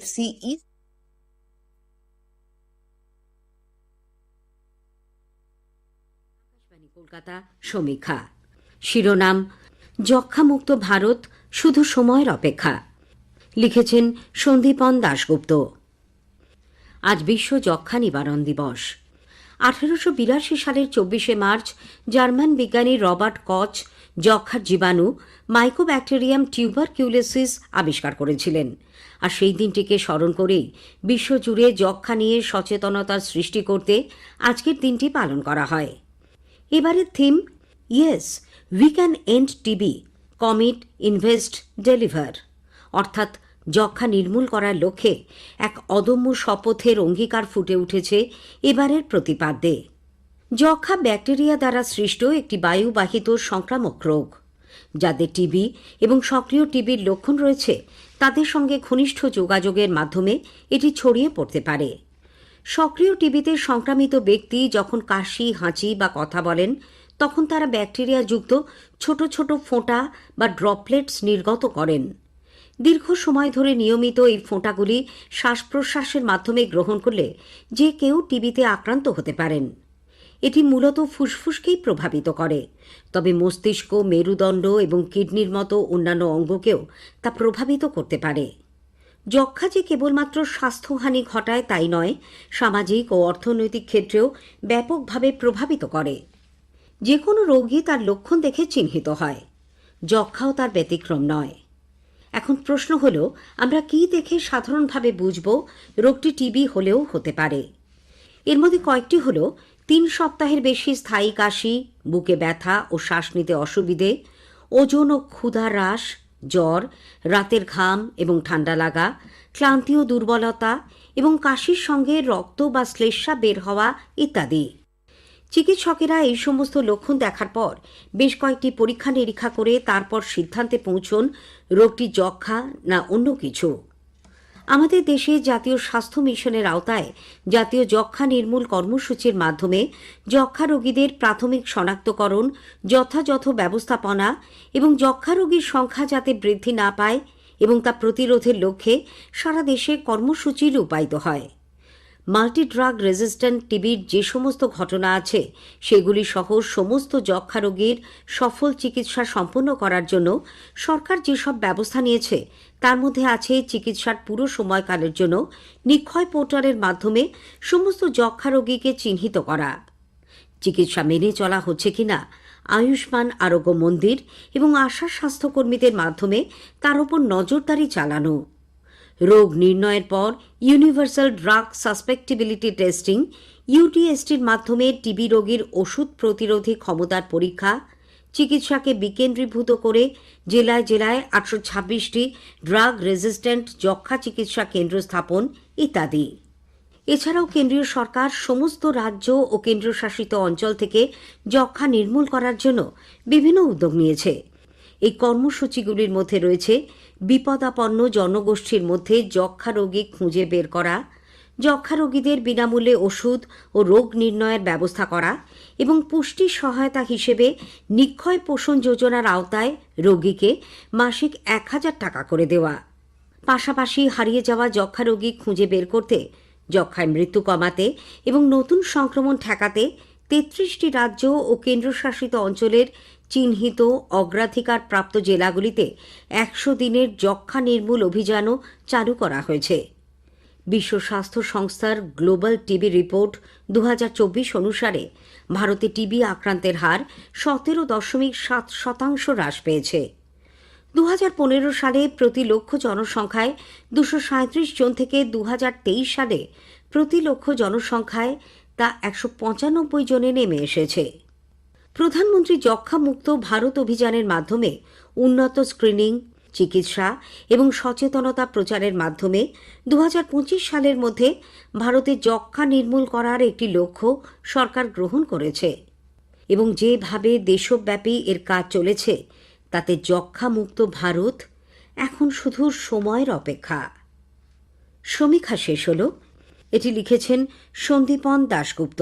hizo. Kolkata, সমীক্ষা। শিরোনাম, যক্ষামুক্ত ভারত শুধু সময়ের অপেক্ষা। লিখেছেন সন্দীপন দাশগুপ্ত। আজ বিশ্ব যক্ষা নিবারণ দিবস। আঠেরোশো বিরাশি সালের চব্বিশে মার্চ জার্মান বিজ্ঞানী রবার্ট কচ যক্ষার জীবাণু মাইকোব্যাকটেরিয়াম টিউবারকিউলোসিস আবিষ্কার করেছিলেন। আর সেই দিনটিকে স্মরণ করেই বিশ্বজুড়ে যক্ষা নিয়ে সচেতনতার সৃষ্টি করতে আজকের দিনটি পালন করা হয়। এবারের theme, yes, we can end TB, commit, invest, deliver. অর্থাৎ যক্ষা নির্মূল করার লক্ষ্যে এক অদম্য শপথের অঙ্গীকার ফুটে উঠেছে এবারের প্রতিপাদ্যে। যক্ষা ব্যাকটেরিয়া দ্বারা সৃষ্ট একটি বায়ুবাহিত সংক্রামক রোগ। যাদের টিবি এবং সক্রিয় টিবির লক্ষণ রয়েছে, তাদের সঙ্গে ঘনিষ্ঠ যোগাযোগের মাধ্যমে এটি ছড়িয়ে পড়তে পারে। সক্রিয় টিবিতে সংক্রামিত ব্যক্তি যখন কাশি, হাঁচি বা কথা বলেন, তখন তারা ব্যাকটেরিয়াযুক্ত ছোট ছোট ফোঁটা বা ড্রপলেটস নির্গত করেন। দীর্ঘ সময় ধরে নিয়মিত এই ফোঁটাগুলি শ্বাস প্রশ্বাসের মাধ্যমে গ্রহণ করলে যে কেউ টিবিতে আক্রান্ত হতে পারেন। এটি মূলত ফুসফুসকেই প্রভাবিত করে। তবে মস্তিষ্ক, মেরুদণ্ড এবং কিডনির মতো অন্যান্য অঙ্গকেও তা প্রভাবিত করতে পারে। যক্ষা যে কেবলমাত্র স্বাস্থ্যহানি ঘটায় তাই নয়, সামাজিক ও অর্থনৈতিক ক্ষেত্রেও ব্যাপকভাবে প্রভাবিত করে। যে কোনো রোগী তার লক্ষণ দেখে চিহ্নিত হয়। যক্ষাও তার ব্যতিক্রম নয়। এখন প্রশ্ন হল, আমরা কি দেখে সাধারণভাবে বুঝব রোগটি টিবি হলেও হতে পারে? এর মধ্যে কয়েকটি হল, তিন সপ্তাহের বেশি স্থায়ী কাশি, বুকে ব্যথা ও শ্বাস নিতে অসুবিধে, ওজন ও ক্ষুধা হ্রাস, জ্বর, রাতের ঘাম এবং ঠান্ডা লাগা, ক্লান্তি ও দুর্বলতা এবং কাশির সঙ্গে রক্ত বা শ্লেষ্মা বের হওয়া ইত্যাদি। চিকিৎসকেরা এই সমস্ত লক্ষণ দেখার পর বেশ কয়েকটি পরীক্ষা নিরীক্ষা করে তারপর সিদ্ধান্তে পৌঁছন রোগটি যক্ষা না অন্য কিছু। আমাদের দেশে জাতীয় স্বাস্থ্য মিশনের আওতায় জাতীয় যক্ষা নির্মূল কর্মসূচির মাধ্যমে যক্ষা রোগীদের প্রাথমিক শনাক্তকরণ, যথাযথ ব্যবস্থাপনা এবং যক্ষা রোগীর সংখ্যা যাতে বৃদ্ধি না পায় এবং তা প্রতিরোধের লক্ষ্যে সারা দেশে কর্মসূচি রূপায়িত হয়। মাল্টি ড্রাগ রেজিস্ট্যান্ট টিবির যে সমস্ত ঘটনা আছে, সেগুলি সহ সমস্ত যক্ষা রোগীর সফল চিকিৎসা সম্পন্ন করার জন্য সরকার যেসব ব্যবস্থা নিয়েছে, তার মধ্যে আছে চিকিৎসার পুরো সময়কালের জন্য নিক্ষয় পোর্টালের মাধ্যমে সমস্ত যক্ষা রোগীকে চিহ্নিত করা। চিকিৎসা মেনে চলা হচ্ছে কিনা, আয়ুষ্মান আরোগ্য মন্দির এবং আশা স্বাস্থ্যকর্মীদের মাধ্যমে তার উপর নজরদারি চালানো। রোগ নির্ণয়ের পর ইউনিভার্সাল ড্রাগ সাসপেক্টিবিলিটি টেস্টিং ইউটিএসটির মাধ্যমে টিবি রোগীর ওষুধ প্রতিরোধী ক্ষমতার পরীক্ষা, চিকিৎসাকে বিকেন্দ্রীভূত করে জেলায় জেলায় আটশো ছাব্বিশটি ড্রাগ রেজিস্ট্যান্ট যক্ষা চিকিৎসা কেন্দ্র স্থাপন ইত্যাদি। এছাড়াও কেন্দ্রীয় সরকার সমস্ত রাজ্য ও কেন্দ্রশাসিত অঞ্চল থেকে যক্ষা নির্মূল করার জন্য বিভিন্ন উদ্যোগ নিয়েছে। এই কর্মসূচিগুলির মধ্যে রয়েছে বিপদাপন্ন জনগোষ্ঠীর মধ্যে যক্ষা রোগী খুঁজে বের করা যক্ষা রোগীদের বিনামূল্যে ওষুধ ও রোগ নির্ণয়ের ব্যবস্থা করা এবং পুষ্টি সহায়তা হিসেবে নিক্ষয় পোষণ যোজনার আওতায় রোগীকে মাসিক এক হাজার টাকা করে দেওয়া। পাশাপাশি হারিয়ে যাওয়া যক্ষা রোগী খুঁজে বের করতে যক্ষায় মৃত্যু কমাতে এবং নতুন সংক্রমণ ঠেকাতে তেত্রিশটি রাজ্য ও কেন্দ্রশাসিত অঞ্চলের চিহ্নিত অগ্রাধিকার প্রাপ্ত জেলাগুলিতে একশো দিনের যক্ষা নির্মূল অভিযানও চালু করা হয়েছে। বিশ্ব স্বাস্থ্য সংস্থার গ্লোবাল টিবি রিপোর্ট দু হাজার চব্বিশ অনুসারে ভারতে টিবি আক্রান্তের হার সতেরো দশমিক সাত শতাংশ হ্রাস পেয়েছে। দু হাজার পনেরো সালে প্রতি লক্ষ জনসংখ্যায় দুশো জন থেকে দু হাজার তেইশ সালে প্রতি লক্ষ জনসংখ্যায় তা একশো পঁচানব্বই জনে নেমে এসেছে। প্রধানমন্ত্রী যক্ষা মুক্ত ভারত অভিযানের মাধ্যমে উন্নত স্ক্রিনিং, চিকিৎসা এবং সচেতনতা প্রচারের মাধ্যমে দু হাজার পঁচিশ সালের মধ্যে ভারতে যক্ষা নির্মূল করার একটি লক্ষ্য সরকার গ্রহণ করেছে এবং যেভাবে দেশব্যাপী এর কাজ চলেছে, তাতে যক্ষা মুক্ত ভারত এখন শুধু সময়ের অপেক্ষা। সমীক্ষা শেষ হল। এটি লিখেছেন সন্দীপন দাশগুপ্ত।